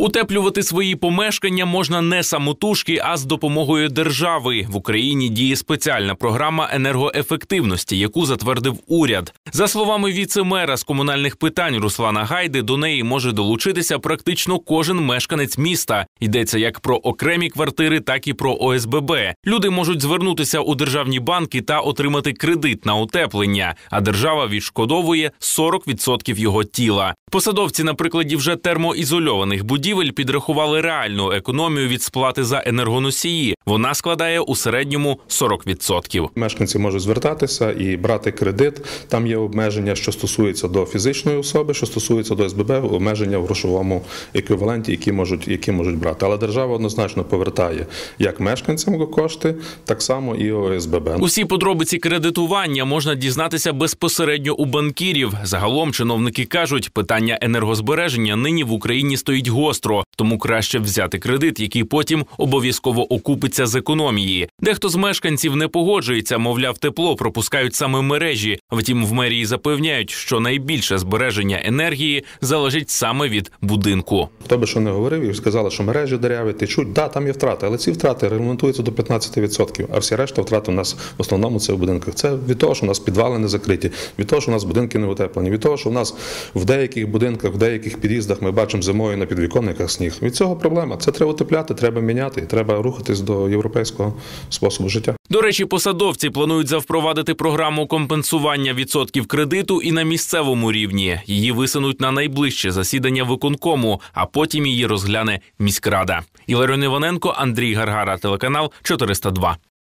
Утеплювати свої помешкання можна не самотужки, а з допомогою держави. В Україні діє спеціальна програма енергоефективності, яку затвердив уряд. За словами віце-мера з комунальних питань Руслана Гайди, до неї може долучитися практично кожен мешканець міста. Йдеться як про окремі квартири, так і про ОСББ. Люди можуть звернутися у державні банки та отримати кредит на утеплення, а держава відшкодовує 40% його тіла. Посадовці на прикладі вже термоізольованих будівель підрахували реальну економію від сплати за енергоносії. Вона складає у середньому 40%. Мешканці можуть звертатися і брати кредит. Там є обмеження, що стосується до фізичної особи, що стосується до СББ, обмеження в грошовому еквіваленті, які можуть, які можуть брати. Але держава однозначно повертає як мешканцям кошти, так само і ОСББ. Усі подробиці кредитування можна дізнатися безпосередньо у банкірів. Загалом чиновники кажуть, питання енергозбереження нині в Україні стоїть гостро, тому краще взяти кредит, який потім обов'язково окупиться з економії. Дехто з мешканців не погоджується, мовляв, тепло пропускають саме мережі. Втім, в мерії запевняють, що найбільше збереження енергії залежить саме від будинку. Хто би що не говорив, і сказали, що мережі дереві течуть. Да, там є втрати, але ці втрати регламентуються до 15%, а всі решта втрати у нас в основному це в будинках. Це від того, що у нас підвали не закриті, від того, що у нас будинки не утеплені, від того, що у нас в деяких будинках, в деяких під'їздах ми бачимо зимою на підвіконниках сніг. Від цього проблема. Це треба утепляти, треба міняти, треба рухатись до європейського способу життя. До речі, посадовці планують завпровадити програму компенсування відсотків кредиту і на місцевому рівні. Її висунуть на найближче засідання виконкому, а потім її розгляне міськрада. Іларіон Іваненко, Андрій Гаргара, телеканал 402.